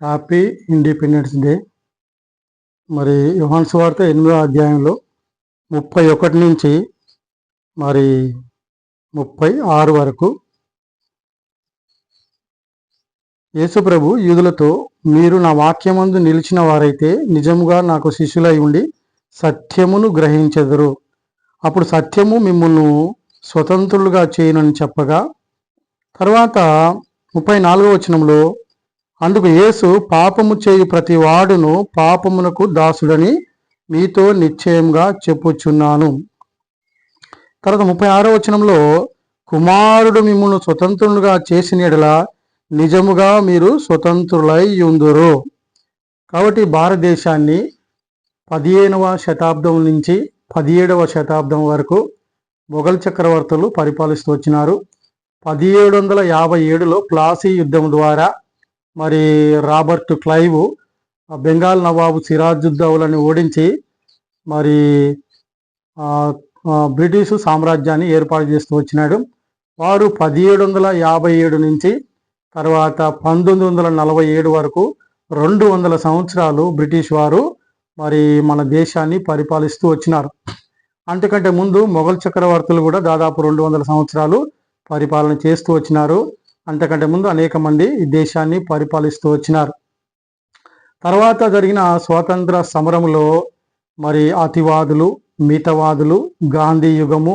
Happy independence day మరి యోహాన్ వార్త ఎనిమిదో అధ్యాయంలో ముప్పై ఒకటి నుంచి మరి ముప్పై ఆరు వరకు యేసుప్రభు యూదులతో మీరు నా వాక్యమందు నిలిచిన వారైతే నిజముగా నాకు శిష్యులై ఉండి సత్యమును గ్రహించెదరు. అప్పుడు సత్యము మిమ్మల్ని స్వతంత్రులుగా చేయనని చెప్పగా తర్వాత ముప్పై నాలుగో వచనంలో అందుకు యేసు పాపము చేయు ప్రతి వాడును పాపమునకు దాసుడని మీతో నిశ్చయంగా చెప్పుచున్నాను. తర్వాత ముప్పై ఆరో వచనంలో కుమారుడు మిమ్మల్ని స్వతంత్రులుగా చేసిన ఎడల నిజముగా మీరు స్వతంత్రులై ఉందురు కాబట్టి భారతదేశాన్ని పదిహేనవ శతాబ్దం నుంచి పదిహేడవ శతాబ్దం వరకు మొఘల్ చక్రవర్తులు పరిపాలిస్తూ వచ్చినారు. పదిహేడు వందల యాభై ఏడులో ప్లాసీ యుద్ధం ద్వారా మరి రాబర్ట్ క్లైవ్ బెంగాల్ నవాబు సిరాజుద్దౌలని ఓడించి మరి బ్రిటిష్ సామ్రాజ్యాన్ని ఏర్పాటు చేస్తూ వచ్చినాడు. వారు పదిహేడు వందల యాభై ఏడు నుంచి తర్వాత పంతొమ్మిది వందల నలభై ఏడు వరకు రెండు వందల సంవత్సరాలు బ్రిటిష్ వారు మరి మన దేశాన్ని పరిపాలిస్తూ వచ్చినారు. అంతకంటే ముందు మొఘల్ చక్రవర్తులు కూడా దాదాపు రెండు వందల సంవత్సరాలు పరిపాలన చేస్తూ వచ్చినారు. అంతకంటే ముందు అనేక మంది ఈ దేశాన్ని పరిపాలిస్తూ వచ్చినారు. తర్వాత జరిగిన స్వాతంత్ర సమరంలో మరి అతివాదులు మితవాదులు గాంధీ యుగము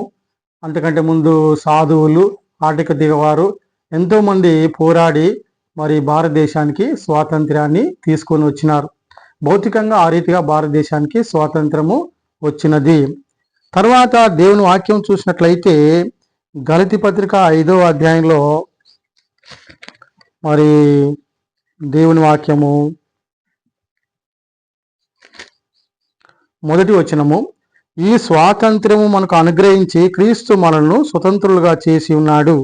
అంతకంటే ముందు సాధువులు ఆటిక దిగవారు ఎంతోమంది పోరాడి మరి భారతదేశానికి స్వాతంత్రాన్ని తీసుకొని వచ్చినారు. భౌతికంగా ఆ రీతిగా భారతదేశానికి స్వాతంత్రము వచ్చినది. తర్వాత దేవుని వాక్యం చూసినట్లయితే గలతి పత్రిక ఐదో అధ్యాయంలో మరి దేవుని వాక్యము మొదటి వచనము ఈ స్వాతంత్ర్యము మనకు అనుగ్రహించి క్రీస్తు మనల్ని స్వతంత్రులుగా చేసి ఉన్నాడు.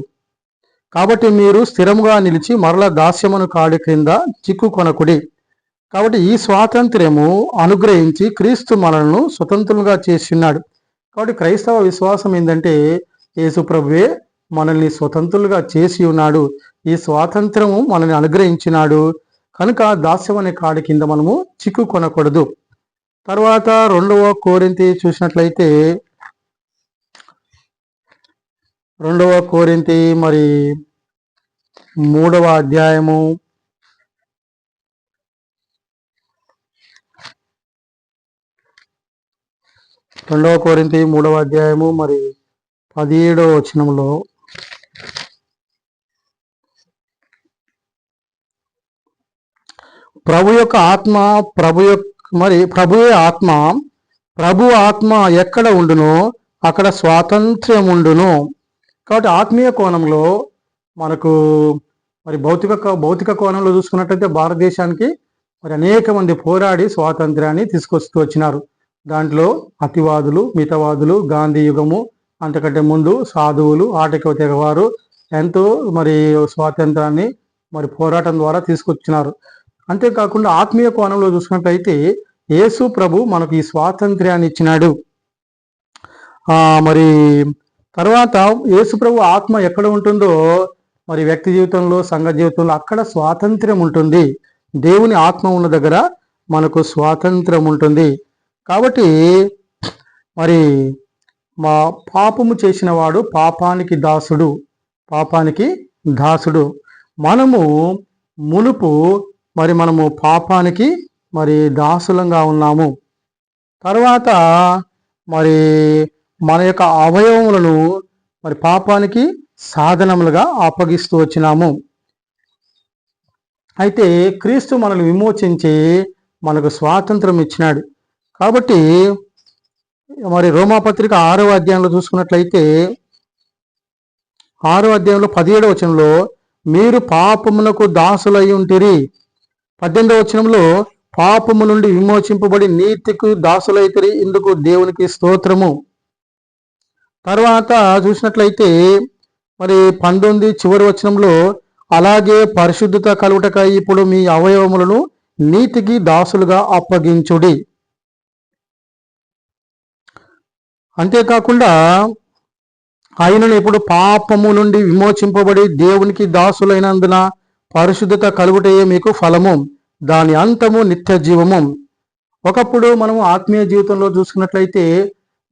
కాబట్టి మీరు స్థిరముగా నిలిచి మరల దాస్యమును కాడి క్రింద చిక్కుకొనకుడి. కాబట్టి ఈ స్వాతంత్ర్యము అనుగ్రహించి క్రీస్తు మనల్ని స్వతంత్రులుగా చేసి ఉన్నాడు. కాబట్టి క్రైస్తవ విశ్వాసం ఏంటంటే యేసుప్రభువే మనల్ని స్వతంత్రులుగా చేసి ఉన్నాడు. ఈ స్వాతంత్రము మనల్ని అనుగ్రహించినాడు. కనుక దాస్యం అనే కాడి కింద మనము చిక్కుకొనకూడదు. తర్వాత రెండవ కోరింతి చూసినట్లయితే రెండవ కోరింతి మరి మూడవ అధ్యాయము. రెండవ కోరింతి మూడవ అధ్యాయము మరి పదిహేడవ వచనంలో ప్రభు యొక్క ఆత్మ ప్రభు యొక్క మరి ప్రభువే ఆత్మ. ప్రభు ఆత్మ ఎక్కడ ఉండునో అక్కడ స్వాతంత్ర్యం ఉండును. కాబట్టి ఆత్మీయ కోణంలో మనకు మరి భౌతిక భౌతిక కోణంలో చూసుకున్నట్లయితే భారతదేశానికి మరి అనేక మంది పోరాడి స్వాతంత్ర్యాన్ని తీసుకొస్తూ వచ్చినారు. దాంట్లో అతివాదులు మితవాదులు గాంధీ యుగము అంతకంటే ముందు సాధువులు ఆటక తెగవారు ఎంతో మరి స్వాతంత్రాన్ని మరి పోరాటం ద్వారా తీసుకొచ్చినారు. అంతేకాకుండా ఆత్మీయ కోణంలో చూసుకున్నట్లయితే యేసు ప్రభు మనకు ఈ స్వాతంత్ర్యాన్ని ఇచ్చినాడు. మరి తర్వాత యేసు ప్రభు ఆత్మ ఎక్కడ ఉంటుందో మరి వ్యక్తి జీవితంలో సంఘ జీవితంలో అక్కడ స్వాతంత్ర్యం ఉంటుంది. దేవుని ఆత్మ ఉన్న దగ్గర మనకు స్వాతంత్రం ఉంటుంది. కాబట్టి మరి మా పాపము చేసిన వాడు పాపానికి దాసుడు పాపానికి దాసుడు. మనము మునుపు మరి మనము పాపానికి మరి దాసులంగా ఉన్నాము. తర్వాత మరి మన యొక్క అవయవములను మరి పాపానికి సాధనములుగా అప్పగిస్తూ వచ్చినాము. అయితే క్రీస్తు మనల్ని విమోచించి మనకు స్వాతంత్రం ఇచ్చినాడు. కాబట్టి మరి రోమాపత్రిక ఆరో అధ్యాయంలో చూసుకున్నట్లయితే ఆరో అధ్యాయంలో పదిహేడవ వచనంలో మీరు పాపమునకు దాసులై ఉంటిరి పద్దెనిమిదవ వచనంలో పాపము నుండి విమోచింపబడి నీతికి దాసులైతే ఇందుకు దేవునికి స్తోత్రము. తర్వాత చూసినట్లయితే మరి పంతొమ్మిది చివరి వచనంలో అలాగే పరిశుద్ధత కలుగుటకై ఇప్పుడు మీ అవయవములను నీతికి దాసులుగా అప్పగించుడి. అంతేకాకుండా ఆయనను ఇప్పుడు పాపము నుండి విమోచింపబడి దేవునికి దాసులైనందున పరిశుద్ధత కలుగుటయే మీకు ఫలము దాని అంతము నిత్య జీవము. ఒకప్పుడు మనము ఆత్మీయ జీవితంలో చూసుకున్నట్లయితే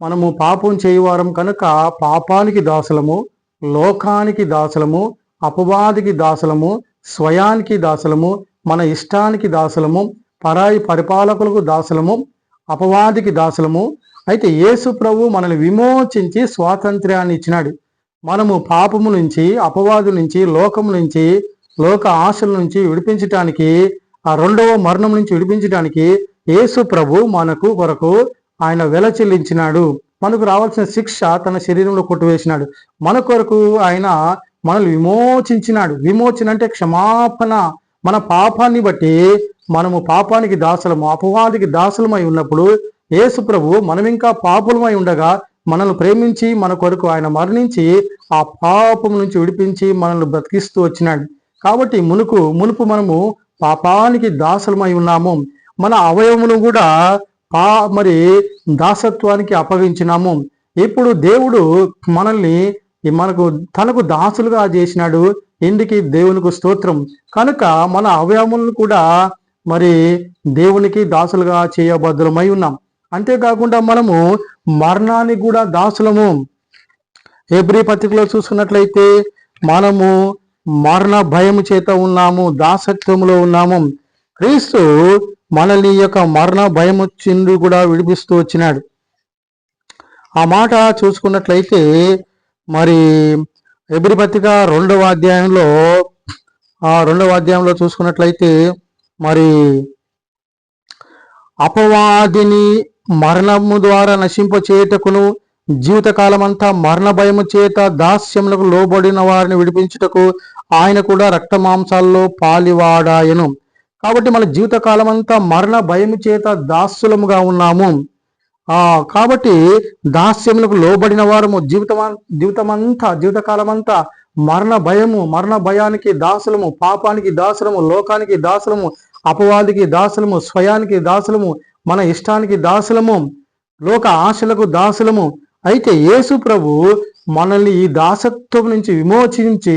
మనము పాపం చేయవారం కనుక పాపానికి దాసులము లోకానికి దాసులము అపవాదికి దాసులము స్వయానికి దాసులము మన ఇష్టానికి దాసులము పరాయి పరిపాలకులకు దాసులము అపవాదికి దాసులము. అయితే యేసు ప్రభు మనల్ని విమోచించి స్వాతంత్ర్యాన్ని ఇచ్చినాడు. మనము పాపము నుంచి అపవాదు నుంచి లోకము నుంచి లోక ఆశల నుంచి విడిపించటానికి ఆ రెండవ మరణం నుంచి విడిపించడానికి యేసు ప్రభు మనకు కొరకు ఆయన వెల చెల్లించినాడు. మనకు రావాల్సిన శిక్ష తన శరీరంలో కొట్టువేసినాడు. మన కొరకు ఆయన మనల్ని విమోచించినాడు. విమోచన అంటే క్షమాపణ. మన పాపాన్ని బట్టి మనము పాపానికి దాసులము అపవాదికి దాసులమై ఉన్నప్పుడు యేసు ప్రభు మనం ఇంకా పాపులమై ఉండగా మనల్ని ప్రేమించి మన కొరకు ఆయన మరణించి ఆ పాపం నుంచి విడిపించి మనల్ని బ్రతికిస్తూ వచ్చినాడు. కాబట్టి మునుకు మునుపు మనము పాపానికి దాసులమై ఉన్నాము. మన అవయవమును కూడా పా మరి దాసత్వానికి అప్పగించినాము. ఇప్పుడు దేవుడు మనల్ని మనకు తనకు దాసులుగా చేసినాడు. ఇందుకి దేవునికి స్తోత్రం. కనుక మన అవయవములను కూడా మరి దేవునికి దాసులుగా చేయబద్దులమై ఉన్నాం. అంతేకాకుండా మనము మరణానికి కూడా దాసులము. ఎబ్రి పత్రికలో చూసుకున్నట్లయితే మనము మరణ భయము చేత ఉన్నాము దాసత్వములో ఉన్నాము. క్రీస్తు మనల్ని యొక్క మరణ భయము చిందు కూడా విడిపిస్తూ వచ్చినాడు. ఆ మాట చూసుకున్నట్లయితే మరి ఎబ్రి పత్రిక రెండవ అధ్యాయంలో ఆ రెండవ అధ్యాయంలో చూసుకున్నట్లయితే మరి అపవాదిని మరణము ద్వారా నశింపచేయటకును జీవితకాలమంతా మరణ భయము చేత దాస్యములకు లోబడిన వారిని విడిపించుటకు ఆయన కూడా రక్త మాంసాల్లో పాలివాడాయను. కాబట్టి మన జీవితకాలం అంతా మరణ భయము చేత దాస్యులముగా ఉన్నాము. ఆ కాబట్టి దాస్యములకు లోబడిన వారము జీవితం జీవితమంతా జీవితకాలం అంతా మరణ భయము మరణ భయానికి దాసులము పాపానికి దాసులము లోకానికి దాసులము అపవాదికి దాసులము స్వయానికి దాసులము మన ఇష్టానికి దాసులము లోక ఆశలకు దాసులము అయితే యేసు ప్రభు మనల్ని ఈ దాసత్వం నుంచి విమోచించి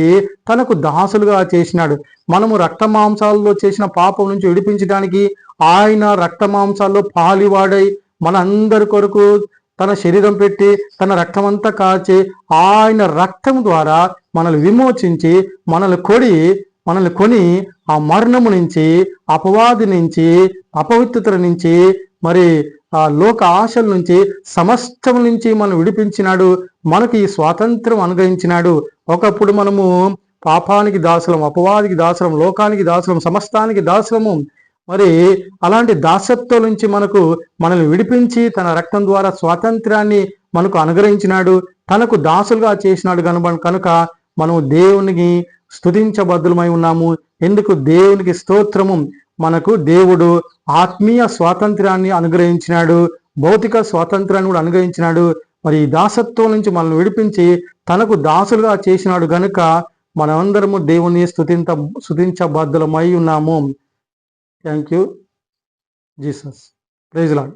తనకు దాసులుగా చేసినాడు. మనము రక్త మాంసాల్లో చేసిన పాపం నుంచి విడిపించడానికి ఆయన రక్త మాంసాల్లో పాలివాడై మన అందరి కొరకు తన శరీరం పెట్టి తన రక్తమంతా కాచి ఆయన రక్తం ద్వారా మనల్ని విమోచించి మనల్ని కొడి మనల్ని కొని ఆ మరణము నుంచి అపవాది నుంచి అపవిత్రత నుంచి మరి ఆ లోక ఆశల నుంచి సమస్తం నుంచి మనం విడిపించినాడు. మనకి ఈ స్వాతంత్రం అనుగ్రహించినాడు. ఒకప్పుడు మనము పాపానికి దాసులం అపవాదికి దాసులం లోకానికి దాసులం సమస్తానికి దాసులము. మరి అలాంటి దాసత్వం నుంచి మనకు మనల్ని విడిపించి తన రక్తం ద్వారా స్వాతంత్రాన్ని మనకు అనుగ్రహించినాడు. తనకు దాసులుగా చేసినాడు కనుక కనుక మనము దేవునికి స్థుతించబద్దులమై ఉన్నాము. ఎందుకు? దేవునికి స్తోత్రము. మనకు దేవుడు ఆత్మీయ స్వాతంత్రాన్ని అనుగ్రహించినాడు భౌతిక స్వాతంత్రాన్ని కూడా అనుగ్రహించినాడు. మరి ఈ దాసత్వం నుంచి మనల్ని విడిపించి తనకు దాసులుగా చేసినాడు గనుక మనమందరము దేవుని స్థుతింత స్థుతించబద్దులమై ఉన్నాము. Thank you Jesus praise Lord